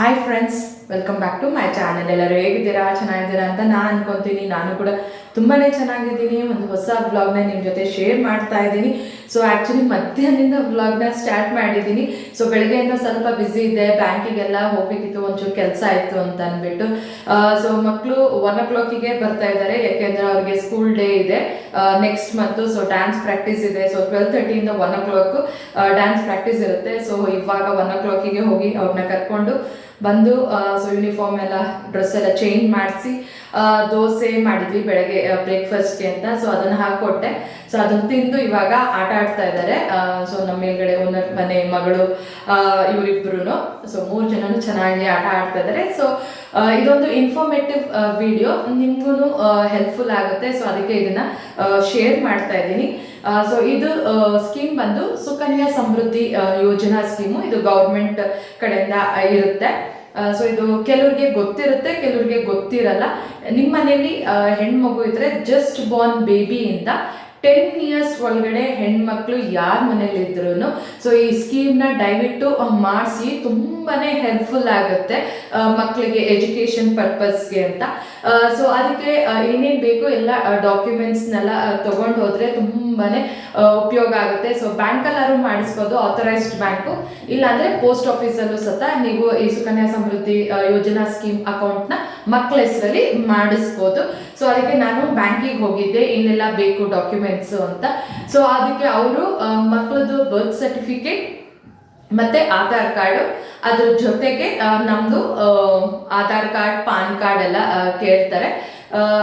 Hi friends welcome back to my channel ಎಲ್ಲರೂ ಹೇಗಿದ್ದೀರಾ? ಚೆನ್ನಾಗಿದ್ದೀರಾ ಅಂತ ನಾನು ಅನ್ಕೊಂತೀನಿ. ನಾನು ಕೂಡ ತುಂಬಾ ಚೆನ್ನಾಗಿದ್ದೀನಿ. ಒಂದು ಹೊಸ ವ್ಲಾಗ್ನ ನಿಮ್ಮ ಜೊತೆ ಶೇರ್ ಮಾಡ್ತಾ ಇದ್ದೀನಿ. ಸೊ ಆ್ಯಕ್ಚುಲಿ ಮಧ್ಯಾಹ್ನದಿಂದ ವ್ಲಾಗ್ನ ಸ್ಟಾರ್ಟ್ ಮಾಡಿದ್ದೀನಿ. ಸೊ ಬೆಳಗ್ಗೆಯಿಂದ ಸ್ವಲ್ಪ ಬ್ಯುಸಿ ಇದೆ ಬ್ಯಾಂಕಿಗೆಲ್ಲ ಹೋಗ್ಬೇಕಿತ್ತು. ಒಂಚೂರು ಕೆಲಸ ಆಯಿತು ಅಂತ ಅಂದ್ಬಿಟ್ಟು. ಸೊ ಮಕ್ಕಳು ಒನ್ ಓ ಕ್ಲಾಕಿಗೆ ಬರ್ತಾ ಇದ್ದಾರೆ. ಯಾಕೆಂದ್ರೆ ಅವ್ರಿಗೆ ಸ್ಕೂಲ್ ಡೇ ಇದೆ. Next month so dance practice ಇದೆ. ಸೊ ಟ್ವೆಲ್ ತರ್ಟಿಯಿಂದ one o'clock dance practice ಇರುತ್ತೆ. ಸೊ ಇವಾಗ ಒನ್ ಓ ಕ್ಲಾಕಿಗೆ ಹೋಗಿ ಅವ್ರನ್ನ ಕರ್ಕೊಂಡು ಬಂದು ಸೊ ಯೂನಿಫಾರ್ಮ್ ಎಲ್ಲ ಡ್ರೆಸ್ ಎಲ್ಲ ಚೇಂಜ್ ಮಾಡಿಸಿ ದೋಸೆ ಮಾಡಿದ್ವಿ ಬೆಳಗ್ಗೆ ಬ್ರೇಕ್ಫಾಸ್ಟ್ಗೆ ಅಂತ. ಸೊ ಅದನ್ನು ಹಾಕ್ಕೊಟ್ಟೆ ಸೊ ಅದನ್ನು ತಿಂದು ಇವಾಗ ಆಟ ಆಡ್ತಾ ಇದ್ದಾರೆ ಸೊ ನಮ್ಮ ಮೇಲ್ಗಡೆ ಓನರ್ ಮನೆ ಮಗಳು ಇವರಿಬ್ರು ಸೊ ಮೂರು ಜನನು ಚೆನ್ನಾಗಿ ಆಟ ಆಡ್ತಾ ಇದ್ದಾರೆ ಸೊ ಇದೊಂದು ಇನ್ಫಾರ್ಮೇಟಿವ್ ವಿಡಿಯೋ ನಿಮ್ಗೂ ಹೆಲ್ಪ್ಫುಲ್ ಆಗುತ್ತೆ. ಸೊ ಅದಕ್ಕೆ ಇದನ್ನ ಶೇರ್ ಮಾಡ್ತಾ ಇದ್ದೀನಿ. ಸೊ ಇದು ಸ್ಕೀಮ್ ಬಂದು ಸುಕನ್ಯಾ ಸಮೃದ್ಧಿ ಯೋಜನಾ ಸ್ಕೀಮು ಇದು ಗೌರ್ಮೆಂಟ್ ಕಡೆಯಿಂದ ಇರುತ್ತೆ. ಸೊ ಇದು ಕೆಲವ್ರಿಗೆ ಗೊತ್ತಿರುತ್ತೆ, ಕೆಲವ್ರಿಗೆ ಗೊತ್ತಿರಲ್ಲ. ನಿಮ್ಮ ಮನೆಯಲ್ಲಿ ಹೆಣ್ಮಗು ಇದ್ರೆ ಜಸ್ಟ್ ಬಾರ್ನ್ ಬೇಬಿಯಿಂದ ಟೆನ್ ಇಯರ್ಸ್ ಒಳಗಡೆ ಹೆಣ್ಮಕ್ಳು ಯಾರ ಮನೇಲಿ ಇದ್ರು ಸೊ ಈ ಸ್ಕೀಮ್ನ ದಯವಿಟ್ಟು ಮಾಡಿಸಿ. ತುಂಬಾನೇ ಹೆಲ್ಪ್ಫುಲ್ ಆಗುತ್ತೆ ಮಕ್ಕಳಿಗೆ ಎಜುಕೇಶನ್ ಪರ್ಪಸ್ಗೆ ಅಂತ. ಸೊ ಅದಕ್ಕೆ ಏನೇನು ಬೇಕು ಎಲ್ಲ ಡಾಕ್ಯುಮೆಂಟ್ಸ್ನೆಲ್ಲ ತೊಗೊಂಡು ಹೋದರೆ ತುಂಬಾನೇ ಉಪಯೋಗ ಆಗುತ್ತೆ. ಸೊ ಬ್ಯಾಂಕಲ್ಲಾರು ಮಾಡಿಸ್ಬೋದು ಆಥರೈಸ್ಡ್ ಬ್ಯಾಂಕು. ಇಲ್ಲಾಂದರೆ ಪೋಸ್ಟ್ ಆಫೀಸಲ್ಲೂ ಸತ ನೀವು ಈ ಸುಕನ್ಯಾ ಸಮೃದ್ಧಿ ಯೋಜನಾ ಸ್ಕೀಮ್ ಅಕೌಂಟ್ನ ಮಕ್ಕಳ ಹೆಸರಲ್ಲಿ ಮಾಡಿಸ್ಬೋದು. ಸೊ ಅದಕ್ಕೆ ನಾನು ಬ್ಯಾಂಕಿಗೆ ಹೋಗಿದ್ದೆ, ಏನೆಲ್ಲ ಬೇಕು ಡಾಕ್ಯುಮೆಂಟ್ಸ್ ಅಂತ. ಸೊ ಅದಕ್ಕೆ ಅವರು ಮಕ್ಕಳದು ಬರ್ತ್ ಸರ್ಟಿಫಿಕೇಟ್ ಮತ್ತೆ ಆಧಾರ್ ಕಾರ್ಡು. ಅದ್ರ ಜೊತೆಗೆ ನಮ್ಮದು ಆಧಾರ್ ಕಾರ್ಡ್, ಪಾನ್ ಕಾರ್ಡ್ ಎಲ್ಲ ಕೇಳ್ತಾರೆ.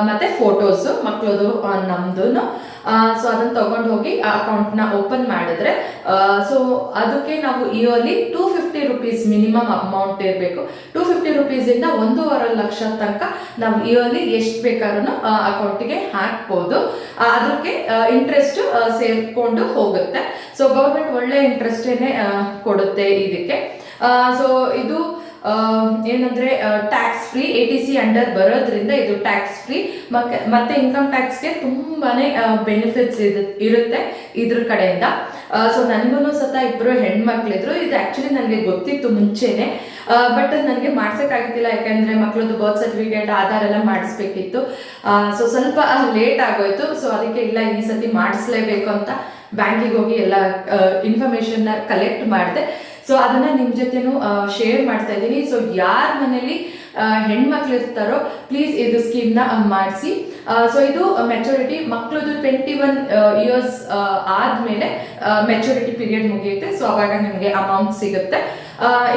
ಮತ್ತೆ ಫೋಟೋಸು ಮಕ್ಕಳದು ನಮ್ದು ಸೊ ಅದನ್ನ ತಗೊಂಡು ಹೋಗಿ ಆ ಅಕೌಂಟ್ನ ಓಪನ್ ಮಾಡಿದ್ರೆ ಸೊ ಅದಕ್ಕೆ ನಾವು yearly two fifty rupees minimum amount ಇರಬೇಕು. ಟೂ ಫಿಫ್ಟಿ ರುಪೀಸಿಂದ ಒಂದೂವರೆ ಲಕ್ಷ ತನಕ ನಾವು ಇಯರ್ಲಿ ಎಷ್ಟು ಬೇಕಾದ್ರೂ ಅಕೌಂಟಿಗೆ ಹಾಕ್ಬೋದು. ಅದಕ್ಕೆ ಇಂಟ್ರೆಸ್ಟ್ ಸೇರ್ಕೊಂಡು ಹೋಗುತ್ತೆ. ಸೊ ಗೌರ್ಮೆಂಟ್ ಒಳ್ಳೆ ಇಂಟ್ರೆಸ್ಟೇನೆ ಕೊಡುತ್ತೆ ಇದಕ್ಕೆ. ಸೊ ಇದು ಏನಂದ್ರೆ tax free A T C under ಬರೋದ್ರಿಂದ ಇದು ಟ್ಯಾಕ್ಸ್ ಫ್ರೀ ಮತ್ತೆ ಇನ್ಕಮ್ ಟ್ಯಾಕ್ಸ್ಗೆ ತುಂಬಾನೇ ಬೆನಿಫಿಟ್ಸ್ ಇರುತ್ತೆ ಇದ್ರ ಕಡೆಯಿಂದ. ಸೊ ನನಗೂ ಸತ ಇಬ್ಬರು ಹೆಣ್ಮಕ್ಳಿದ್ರು. ಇದು ಆ್ಯಕ್ಚುಲಿ ನನಗೆ ಗೊತ್ತಿತ್ತು ಮುಂಚೆನೆ. ಬಟ್ ನನಗೆ ಮಾಡ್ಸೋಕ್ಕಾಗ್ತಿಲ್ಲ ಯಾಕಂದ್ರೆ ಮಕ್ಳದ್ದು ಬರ್ತ್ ಸರ್ಟಿಫಿಕೇಟ್ ಆಧಾರ್ ಎಲ್ಲ ಮಾಡಿಸ್ಬೇಕಿತ್ತು. ಸೊ ಸ್ವಲ್ಪ ಲೇಟ್ ಆಗೋಯ್ತು. ಸೊ ಅದಕ್ಕೆ ಇಲ್ಲ, ಈ ಸತಿ ಮಾಡಿಸ್ಲೇಬೇಕು ಅಂತ ಬ್ಯಾಂಕಿಗೆ ಹೋಗಿ ಎಲ್ಲ ಇನ್ಫಾರ್ಮೇಷನ್ನ ಕಲೆಕ್ಟ್ ಮಾಡಿದೆ. ಸೊ ಅದನ್ನ ನಿಮ್ಮ ಜೊತೆನೂ ಶೇರ್ ಮಾಡ್ತಾ ಇದ್ದೀನಿ. ಸೊ ಯಾರ ಮನೇಲಿ ಹೆಣ್ಮಕ್ಳು ಇರ್ತಾರೋ ಪ್ಲೀಸ್ ಇದು ಸ್ಕೀಮ್ನ ಮಾಡಿಸಿ. ಸೊ ಇದು ಮೆಚುರಿಟಿ ಮಕ್ಕಳದು ಟ್ವೆಂಟಿ ಒನ್ ಇಯರ್ಸ್ ಆದಮೇಲೆ ಮೆಚುರಿಟಿ ಪೀರಿಯಡ್ ಮುಗಿಯುತ್ತೆ. ಸೊ ಅವಾಗ ನಿಮಗೆ ಅಮೌಂಟ್ ಸಿಗುತ್ತೆ.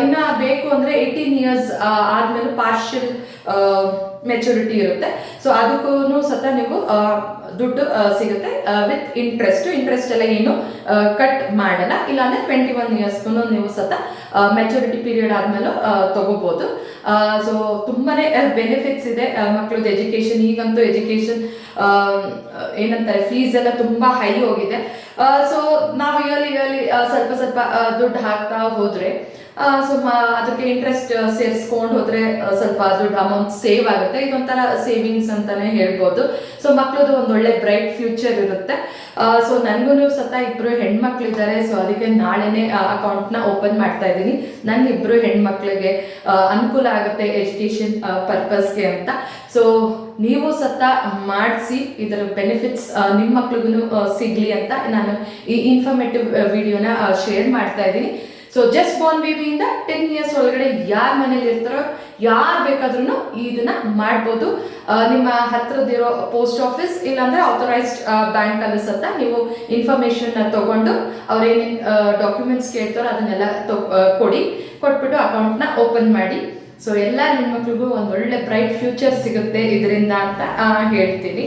ಇನ್ನ ಬೇಕು ಅಂದ್ರೆ ಏಯ್ಟೀನ್ ಇಯರ್ಸ್ ಆದ್ಮೇಲೆ ಪಾರ್ಷಿಯಲ್ ಮೆಚುರಿಟಿ ಇರುತ್ತೆ. ಸೊ ಅದಕ್ಕೂ ಸತ ನೀವು ದುಡ್ಡು ಸಿಗುತ್ತೆ ವಿತ್ ಇಂಟ್ರೆಸ್ಟ್ ಇಂಟ್ರೆಸ್ಟ್ ಎಲ್ಲ ಏನು ಕಟ್ ಮಾಡಲ್ಲ. ಇಲ್ಲಾಂದ್ರೆ ಟ್ವೆಂಟಿ ಒನ್ ಇಯರ್ಸ್ಗೂ ನೀವು ಸತ ಮೆಚುರಿಟಿ ಪೀರಿಯಡ್ ಆದ್ಮೇಲೆ ತಗೋಬಹುದು ಸೊ ತುಂಬಾನೇ ಬೆನಿಫಿಟ್ಸ್ ಇದೆ. ಮಕ್ಕಳದ್ದು ಎಜುಕೇಶನ್ ಈಗಂತೂ ಎಜುಕೇಶನ್ ಏನಂತಾರೆ ಫೀಸ್ ಎಲ್ಲ ತುಂಬಾ ಹೈ ಹೋಗಿದೆ. ಸೊ ನಾವು ಇಯರ್ಲಿ ಇಯರ್ಲಿ ಸ್ವಲ್ಪ ಸ್ವಲ್ಪ ದುಡ್ಡು ಹಾಕ್ತಾ ಹೋದ್ರೆ ಸೊ ಅದಕ್ಕೆ ಇಂಟ್ರೆಸ್ಟ್ ಸೇರಿಸ್ಕೊಂಡು ಹೋದ್ರೆ ಸ್ವಲ್ಪ ದುಡ್ಡು ಅಮೌಂಟ್ ಸೇವ್ ಆಗುತ್ತೆ. ಇದೊಂಥರ ಸೇವಿಂಗ್ಸ್ ಅಂತಾನೆ ಹೇಳ್ಬೋದು. ಸೊ ಮಕ್ಕಳದು ಒಂದು ಒಳ್ಳೆ ಬ್ರೈಟ್ ಫ್ಯೂಚರ್ ಇರುತ್ತೆ. ಸೊ ನನಗೂ ಸತ ಇಬ್ರು ಹೆಣ್ಮಕ್ಳಿದ್ದಾರೆ. ಸೊ ಅದಕ್ಕೆ ನಾಳೆನೆ ಅಕೌಂಟ್ನ ಓಪನ್ ಮಾಡ್ತಾ ಇದ್ದೀನಿ. ನನ್ನ ಇಬ್ರು ಹೆಣ್ಮಕ್ಳಿಗೆ ಅನುಕೂಲ ಆಗುತ್ತೆ ಎಜುಕೇಶನ್ ಪರ್ಪಸ್ಗೆ ಅಂತ. ಸೊ ನೀವು ಸತ ಮಾಡಿಸಿ, ಇದರ ಬೆನಿಫಿಟ್ಸ್ ನಿಮ್ಮ ಮಕ್ಳಿಗೂ ಸಿಗ್ಲಿ ಅಂತ ನಾನು ಈ ಇನ್ಫಾರ್ಮೇಟಿವ್ ವಿಡಿಯೋನ ಶೇರ್ ಮಾಡ್ತಾ ಇದ್ದೀನಿ. ಸೊ ಜಸ್ಟ್ ಬಾರ್ನ್ ಬೇಬಿಯಿಂದ ಟೆನ್ ಇಯರ್ಸ್ ಒಳಗಡೆ ಯಾರ ಮನೇಲಿ ಇರ್ತಾರೋ, ಯಾರು ಬೇಕಾದ್ರೂ ಇದನ್ನ ಮಾಡ್ಬೋದು. ನಿಮ್ಮ ಹತ್ರದಿರೋ ಪೋಸ್ಟ್ ಆಫೀಸ್ ಇಲ್ಲಾಂದ್ರೆ ಆಥರೈಸ್ಡ್ ಬ್ಯಾಂಕ್ ಅಲ್ಲಿ ಸತ ನೀವು ಇನ್ಫಾರ್ಮೇಶನ್ ತಗೊಂಡು ಅವ್ರೇನೇನು ಡಾಕ್ಯುಮೆಂಟ್ಸ್ ಕೇಳ್ತಾರೋ ಅದನ್ನೆಲ್ಲ ಕೊಡಿ. ಕೊಟ್ಬಿಟ್ಟು ಅಕೌಂಟ್ನ ಓಪನ್ ಮಾಡಿ. ಸೊ ಎಲ್ಲ ಹೆಣ್ಮಕ್ಳಿಗೂ ಒಂದು ಒಳ್ಳೆ ಬ್ರೈಟ್ ಫ್ಯೂಚರ್ ಸಿಗುತ್ತೆ ಇದರಿಂದ ಅಂತ ಹೇಳ್ತೀನಿ.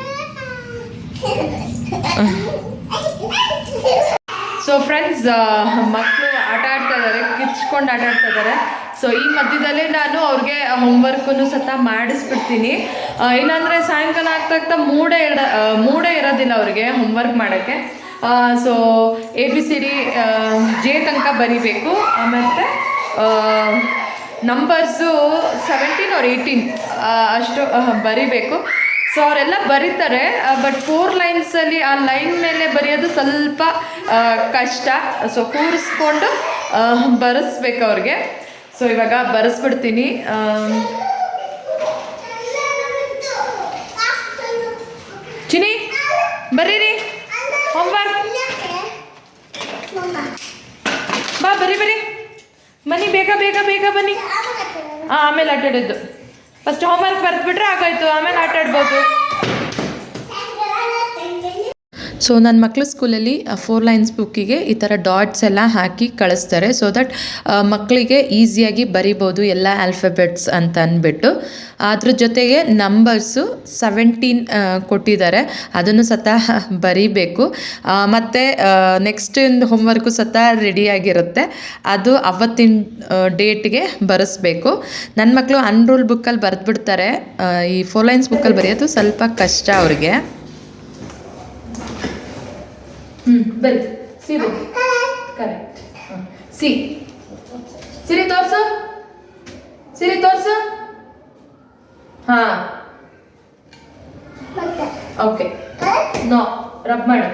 ಸೊ ಫ್ರೆಂಡ್ಸ್ ಮಕ್ಕಳು ಆಟ ಆಡ್ತಾ ಕಿಚ್ಕೊಂಡು ಆಟ ಆಡ್ತಾ ಇದ್ದಾರೆ ಸೊ ಈ ಮಧ್ಯದಲ್ಲೇ ನಾನು ಅವ್ರಿಗೆ ಹೋಮ್ವರ್ಕನ್ನು ಸತ ಮಾಡಿಸ್ಬಿಡ್ತೀನಿ. ಏನಂದರೆ ಇಲ್ಲಾಂದರೆ ಸಾಯಂಕಾಲ ಆಗ್ತಾ ಮೂಡೇ ಆ, ಮೂಡೇ ಇರೋದಿಲ್ಲ ಅವ್ರಿಗೆ ಹೋಮ್ವರ್ಕ್ ಮಾಡೋಕ್ಕೆ. So A B C D J ತನಕ ಬರಿಬೇಕು. ಆಮೇಲೆ ನಂಬರ್ಸು ಸೆವೆಂಟೀನ್ ಅವ್ರ ಏಯ್ಟೀನ್ ಅಷ್ಟು ಬರಿಬೇಕು. ಸೊ ಅವರೆಲ್ಲ ಬರೀತಾರೆ ಬಟ್ ಫೋರ್ ಲೈನ್ಸಲ್ಲಿ ಆ ಲೈನ್ ಮೇಲೆ ಬರೆಯೋದು ಸ್ವಲ್ಪ ಕಷ್ಟ. ಸೊ ಕೂರಿಸ್ಕೊಂಡು ಬರೆಸ್ಬೇಕು ಅವ್ರಿಗೆ. ಸೊ ಇವಾಗ ಬರೆಸ್ಬಿಡ್ತೀನಿ. ಚಿನಿ ಬರೀರಿ. ಹೋಮ್ವರ್ಕ್ ಬಾ, ಬರಿ ಬರಿ. ಬನ್ನಿ, ಬೇಗ ಬೇಗ ಬೇಗ ಬನ್ನಿ. ಆಮೇಲೆ ಆಡೋದು ಫಸ್ಟ್ ಹೋಮ್ವರ್ಕ್ ಬರೆದ್ಬಿಟ್ರೆ ಆಗೋಯ್ತು ಆಮೇಲೆ ಆಟ ಸೊ ನನ್ನ ಮಕ್ಕಳ ಸ್ಕೂಲಲ್ಲಿ ಫೋರ್ ಲೈನ್ಸ್ ಬುಕ್ಕಿಗೆ ಈ ಥರ ಡಾಟ್ಸ್ ಎಲ್ಲ ಹಾಕಿ ಕಳಿಸ್ತಾರೆ. ಸೊ ದಟ್ ಮಕ್ಕಳಿಗೆ ಈಸಿಯಾಗಿ ಬರಿಬೋದು, ಎಲ್ಲ ಆಲ್ಫಬೆಟ್ಸ್ ಅಂತ ಅಂದ್ಬಿಟ್ಟು. ಅದ್ರ ಜೊತೆಗೆ ನಂಬರ್ಸು ಸೆವೆಂಟೀನ್ ಕೊಟ್ಟಿದ್ದಾರೆ. ಅದನ್ನು ಸತ ಬರೀಬೇಕು. ಮತ್ತು ನೆಕ್ಸ್ಟ್ ಹೋಮ್ವರ್ಕು ಸತ ರೆಡಿಯಾಗಿರುತ್ತೆ ಅದು ಅವತ್ತಿನ ಡೇಟ್ಗೆ ಬರೆಸ್ಬೇಕು. ನನ್ನ ಮಕ್ಕಳು ಅನ್ರೂಲ್ ಬುಕ್ಕಲ್ಲಿ ಬರೆದ್ಬಿಡ್ತಾರೆ. ಈ ಫೋರ್ ಲೈನ್ಸ್ ಬುಕ್ಕಲ್ಲಿ ಬರೆಯೋದು ಸ್ವಲ್ಪ ಕಷ್ಟ ಅವ್ರಿಗೆ. ಹ್ಮ್ ಬರಿ ಸಿ ಬರಿ ಕರೆಕ್ಟ್. ಸಿ. ಸಿರಿ ತೋರ್ಸು. ಸಿರಿ ತೋರ್ಸು. ಹಾ. ಓಕೆ. ನೋ ರಬ್ ಮಾಡು.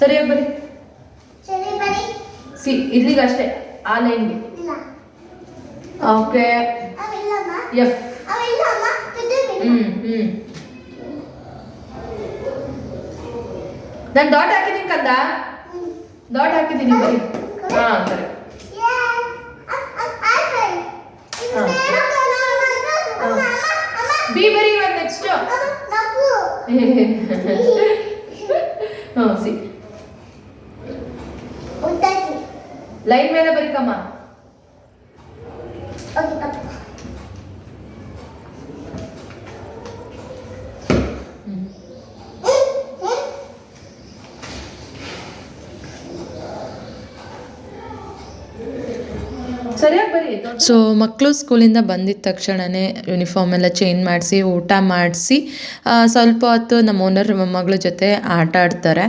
ಸರಿಯಾಗಿ ಬರಿ ಸರಿ ಬರೀ ಸಿ ಇಲ್ಲಿಗೆ ಅಷ್ಟೇ ಆ ಲೈನ್ಗೆ. ಓಕೆ. ಎಫ್. ಹ್ಮ್ ಹ್ಮ್. ನಾನು ಡಾಟ್ ಹಾಕಿದ್ದೀನಿ ಕಂದ? ಡಾಟ್ ಹಾಕಿದ್ದೀನಿ ಬರಿ ಹಾ ಸರಿ. ಬಿ ಬರಿ ಇವಾಗ ನೆಕ್ಸ್ಟ್ ಹ್ಞೂ ಸಿ. ಲೈನ್ ಮೇಲೆ ಬರಿಕಮ್ಮ ಸರಿಯಾಗಿ ಬರಿ ಸೊ ಮಕ್ಕಳು ಸ್ಕೂಲಿಂದ ಬಂದಿದ ತಕ್ಷಣವೇ ಯೂನಿಫಾರ್ಮ್ ಎಲ್ಲ ಚೇಂಜ್ ಮಾಡಿಸಿ, ಊಟ ಮಾಡಿಸಿ ಸ್ವಲ್ಪ ಹೊತ್ತು ನಮ್ಮ ಓನರ್ ಮಗಳ ಜೊತೆ ಆಟ ಆಡ್ತಾರೆ.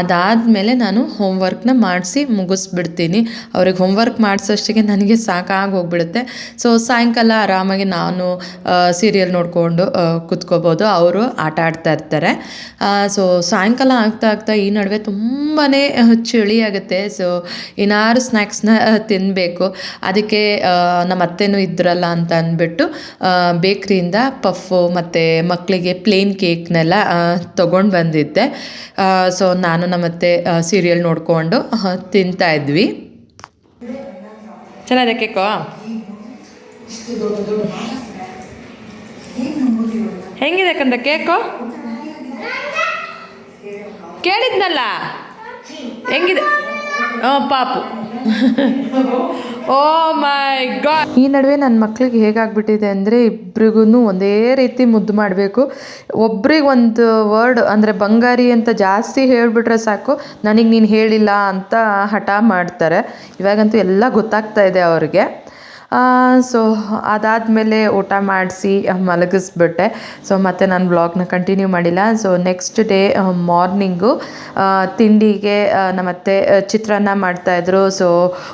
ಅದಾದಮೇಲೆ ನಾನು ಹೋಮ್ವರ್ಕ್ನ ಮಾಡಿಸಿ ಮುಗಿಸ್ಬಿಡ್ತೀನಿ. ಅವ್ರಿಗೆ ಹೋಮ್ವರ್ಕ್ ಮಾಡಿಸೋಷ್ಟಿಗೆ ನನಗೆ ಸಾಕಾಗಿ ಹೋಗ್ಬಿಡುತ್ತೆ. ಸೊ ಸಾಯಂಕಾಲ ಆರಾಮಾಗಿ ನಾನು ಸೀರಿಯಲ್ ನೋಡಿಕೊಂಡು ಕುತ್ಕೋಬೋದು. ಅವರು ಆಟ ಆಡ್ತಾ ಇರ್ತಾರೆ. ಸೊ ಸಾಯಂಕಾಲ ಆಗ್ತಾ ಆಗ್ತಾ ಈ ನಡುವೆ ತುಂಬಾ ಚಳಿ ಆಗುತ್ತೆ. ಸೊ ಏನಾದ್ರು ಸ್ನ್ಯಾಕ್ಸ್ನ ತಿನ್ನಬೇಕು ಅದಕ್ಕೆ ನಮ್ಮ ಅತ್ತೆನೂ ಇದ್ರಲ್ಲ ಅಂತ ಅಂದ್ಬಿಟ್ಟು ಬೇಕ್ರಿಯಿಂದ ಪಫು ಮತ್ತು ಮಕ್ಕಳಿಗೆ ಪ್ಲೇನ್ ಕೇಕ್ನೆಲ್ಲ ತೊಗೊಂಡು ಬಂದಿದ್ದೆ. ಸೊ ನಾನು ನಮ್ಮತ್ತೆ ಸೀರಿಯಲ್ ನೋಡಿಕೊಂಡು ತಿಂತಾ ಇದ್ವಿ. ಚೆನ್ನಾಗಿದೆ ಕೇಕು? ಹೆಂಗಿದೆ ಕಂದ ಕೇಕು? ಕೇಳಿದ್ನಲ್ಲ? ಹೆಂಗಿದೆ? ಹಾಂ ಪಾಪು. ಓ ಮೈ ಗಾಡ್ ಈ ನಡುವೆ ನನ್ನ ಮಕ್ಳಿಗೆ ಹೇಗಾಗ್ಬಿಟ್ಟಿದೆ ಅಂದರೆ ಇಬ್ರಿಗೂ ಒಂದೇ ರೀತಿ ಮುದ್ದು ಮಾಡಬೇಕು. ಒಬ್ರಿಗೆ ಒಂದು ವರ್ಡ್ ಅಂದರೆ ಬಂಗಾರಿ ಅಂತ ಜಾಸ್ತಿ ಹೇಳಿಬಿಟ್ರೆ ಸಾಕು. ನನಗೆ ನೀನು ಹೇಳಿಲ್ಲ ಅಂತ ಹಠ ಮಾಡ್ತಾರೆ. ಇವಾಗಂತೂ ಎಲ್ಲ ಗೊತ್ತಾಗ್ತಾ ಇದೆ ಅವ್ರಿಗೆ. ಸೊ ಅದಾದಮೇಲೆ ಊಟ ಮಾಡಿಸಿ ಮಲಗಿಸ್ಬಿಟ್ಟೆ. ಸೊ ಮತ್ತೆ ನಾನು ಬ್ಲಾಗ್ನ ಕಂಟಿನ್ಯೂ ಮಾಡಿಲ್ಲ. ಸೊ ನೆಕ್ಸ್ಟ್ ಡೇ ಮಾರ್ನಿಂಗು ತಿಂಡಿಗೆ ನಮ್ಮತ್ತೆ ಚಿತ್ರಾನ್ನ ಮಾಡ್ತಾಯಿದ್ರು ಸೊ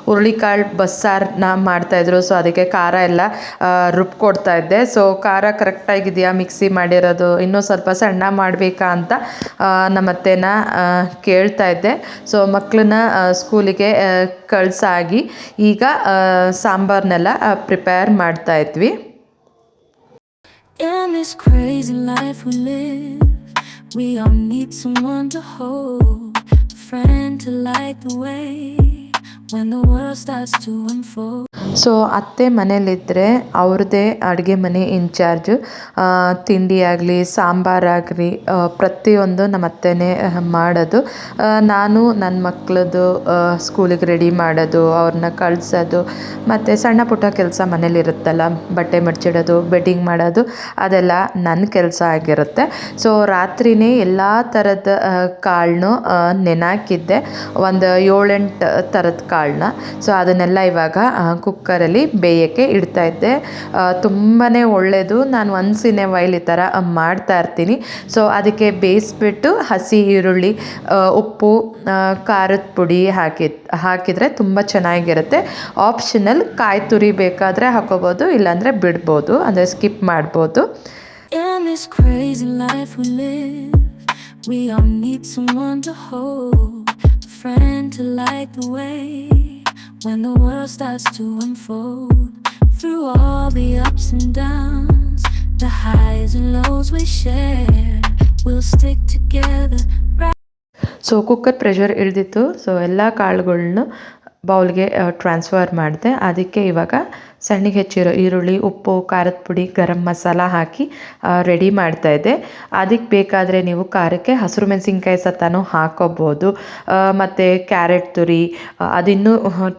ಹುರುಳಿಕಾಳು ಬಸ್ಸಾರನ್ನ ಮಾಡ್ತಾಯಿದ್ರು ಸೊ ಅದಕ್ಕೆ ಖಾರ ಎಲ್ಲ ರುಬ್ಕೊಡ್ತಾ ಇದ್ದೆ. ಸೊ ಖಾರ ಕರೆಕ್ಟಾಗಿದೆಯಾ ಮಿಕ್ಸಿ ಮಾಡಿರೋದು ಇನ್ನೂ ಸ್ವಲ್ಪ ಸಣ್ಣ ಮಾಡಬೇಕಾ ಅಂತ ನಮ್ಮತ್ತೆನ ಕೇಳ್ತಾ ಇದ್ದೆ. ಸೊ ಮಕ್ಕಳನ್ನ ಸ್ಕೂಲಿಗೆ ಕಳ್ಸಾಗಿ ಈಗ ಆ, ಸಾಂಬಾರ್ನೆಲ್ಲ ಪ್ರಿಪೇರ್ ಮಾಡ್ತಾ ಇದ್ವಿ we all need someone to hold, friend to light the way so ಅತ್ತೆ ಮನೇಲಿದ್ದರೆ ಅವ್ರದ್ದೇ ಅಡುಗೆ ಮನೆ ಇನ್ಚಾರ್ಜು ತಿಂಡಿ ಆಗಲಿ ಸಾಂಬಾರಾಗಲಿ ಪ್ರತಿಯೊಂದು ನಮ್ಮ ಅತ್ತೆನೇ ಮಾಡೋದು. ನಾನು ನನ್ನ ಮಕ್ಕಳದು ಸ್ಕೂಲಿಗೆ ರೆಡಿ ಮಾಡೋದು ಅವ್ರನ್ನ ಕಳಿಸೋದು, ಮತ್ತು ಸಣ್ಣ ಪುಟ್ಟ ಕೆಲಸ ಮನೇಲಿರುತ್ತಲ್ಲ ಬಟ್ಟೆ ಮಡ್ಚಿಡೋದು ಬೆಡ್ಡಿಂಗ್ ಮಾಡೋದು, ಅದೆಲ್ಲ ನನ್ನ ಕೆಲಸ ಆಗಿರುತ್ತೆ. ಸೊ ರಾತ್ರಿನೇ ಎಲ್ಲ ಥರದ ಕಾಳನ್ನು ನೆನಾಕಿದ್ದೆ. ಒಂದು ಏಳೆಂಟು ಥರದ ಕಾಳು ಕಾಳನ್ನ. ಸೊ ಅದನ್ನೆಲ್ಲ ಇವಾಗ ಕುಕ್ಕರಲ್ಲಿ ಬೇಯೋಕ್ಕೆ ಇಡ್ತಾ ಇದ್ದೆ. ತುಂಬಾ ಒಳ್ಳೆಯದು ನಾನು ಒಂದು ವೈಲ್ ಈ ಥರ ಮಾಡ್ತಾ ಇರ್ತೀನಿ. ಸೊ ಅದಕ್ಕೆ ಬೇಯಿಸ್ಬಿಟ್ಟು ಹಸಿ ಈರುಳ್ಳಿ ಉಪ್ಪು ಖಾರದ ಪುಡಿ ಹಾಕಿ ಹಾಕಿದರೆ ತುಂಬ ಚೆನ್ನಾಗಿರುತ್ತೆ. ಆಪ್ಷನಲ್ ಕಾಯಿ ತುರಿ ಬೇಕಾದರೆ ಹಾಕೋಬೋದು ಇಲ್ಲಾಂದರೆ ಬಿಡ್ಬೋದು. ಅಂದರೆ ಸ್ಕಿಪ್ ಮಾಡ್ಬೋದು. We all need someone to hold, friend to light the way when the world starts to unfold. Through all the ups and downs, the highs and lows we share, we'll stick together. So cooker pressure ಇಳಿದಿತ್ತು so ಎಲ್ಲ ಕಾಳುಗಳ್ನು ಬೌಲ್ಗೆ transfer ಮಾಡಿದೆ. ಅದಕ್ಕೆ ಇವಾಗ ಸಣ್ಣಗೆ ಹೆಚ್ಚಿರೋ ಈರುಳ್ಳಿ, ಉಪ್ಪು, ಖಾರದ ಪುಡಿ, ಗರಂ ಮಸಾಲ ಹಾಕಿ ರೆಡಿ ಮಾಡ್ತಾಯಿದ್ದೆ ಅದಕ್ಕೆ ಬೇಕಾದರೆ ನೀವು ಖಾರಕ್ಕೆ ಹಸಿರು ಮೆಣಸಿನ್ಕಾಯಿ ಸತ್ತಾನು ಹಾಕೋಬೋದು. ಮತ್ತು ಕ್ಯಾರೆಟ್ ತುರಿ ಅದಿನ್ನೂ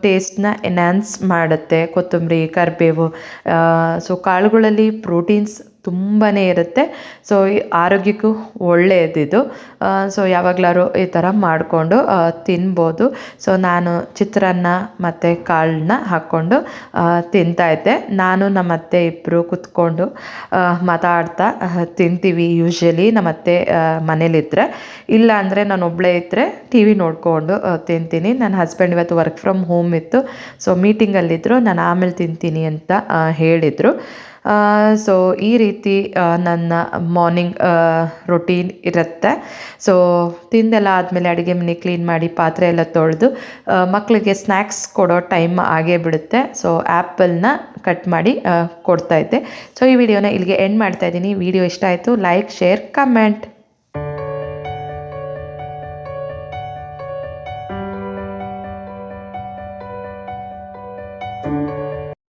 ಟೇಸ್ಟ್ನ ಎನ್ಹಾನ್ಸ್ ಮಾಡುತ್ತೆ. ಕೊತ್ತಂಬರಿ, ಕರಿಬೇವು ಸೊ ಕಾಳುಗಳಲ್ಲಿ ಪ್ರೋಟೀನ್ಸ್ ತುಂಬಾ ಇರುತ್ತೆ. ಸೊ ಆರೋಗ್ಯಕ್ಕೂ ಒಳ್ಳೆಯದಿದು ಸೊ ಯಾವಾಗಲಾರು ಈ ಥರ ಮಾಡಿಕೊಂಡು ತಿನ್ಬೋದು. ಸೊ ನಾನು ಚಿತ್ರಾನ್ನ ಮತ್ತು ಕಾಳನ್ನ ಹಾಕ್ಕೊಂಡು ತಿಂತಾಯಿದ್ದೆ ನಾನು ನಮ್ಮ ಅತ್ತೆ ಇಬ್ಬರು ಕುತ್ಕೊಂಡು ಮಾತಾಡ್ತಾ ತಿಂತೀವಿ ಯೂಶ್ವಲಿ ನಮ್ಮ ಅತ್ತೆ ಮನೇಲಿದ್ದರೆ ಇಲ್ಲ ಅಂದರೆ ನಾನು ಒಬ್ಬಳೇ ಇದ್ದರೆ ಟಿ ವಿ ನೋಡಿಕೊಂಡು ತಿಂತೀನಿ. ನನ್ನ ಹಸ್ಬೆಂಡ್ ಇವತ್ತು ವರ್ಕ್ ಫ್ರಮ್ ಹೋಮ್ ಇತ್ತು. ಸೊ ಮೀಟಿಂಗಲ್ಲಿದ್ದರು ನಾನು ಆಮೇಲೆ ತಿಂತೀನಿ ಅಂತ ಹೇಳಿದರು. ಸೊ ಈ ರೀತಿ ನನ್ನ ಮಾರ್ನಿಂಗ್ ರೊಟೀನ್ ಇರುತ್ತೆ. ಸೊ ತಿಂದೆಲ್ಲ ಆದಮೇಲೆ ಅಡುಗೆ ಮನೆ ಕ್ಲೀನ್ ಮಾಡಿ ಪಾತ್ರೆ ಎಲ್ಲ ತೊಳೆದು ಮಕ್ಕಳಿಗೆ ಸ್ನ್ಯಾಕ್ಸ್ ಕೊಡೋ ಟೈಮ್ ಆಗೇ ಬಿಡುತ್ತೆ. ಸೊ ಆ್ಯಪಲ್ನ ಕಟ್ ಮಾಡಿ ಕೊಡ್ತಾ ಇದ್ದೆ. ಸೊ ಈ ವಿಡಿಯೋನ ಇಲ್ಲಿಗೆ ಎಂಡ್ ಮಾಡ್ತಾ ಇದ್ದೀನಿ. ವಿಡಿಯೋ ಇಷ್ಟ ಆಯಿತು ಲೈಕ್ ಶೇರ್ ಕಮೆಂಟ್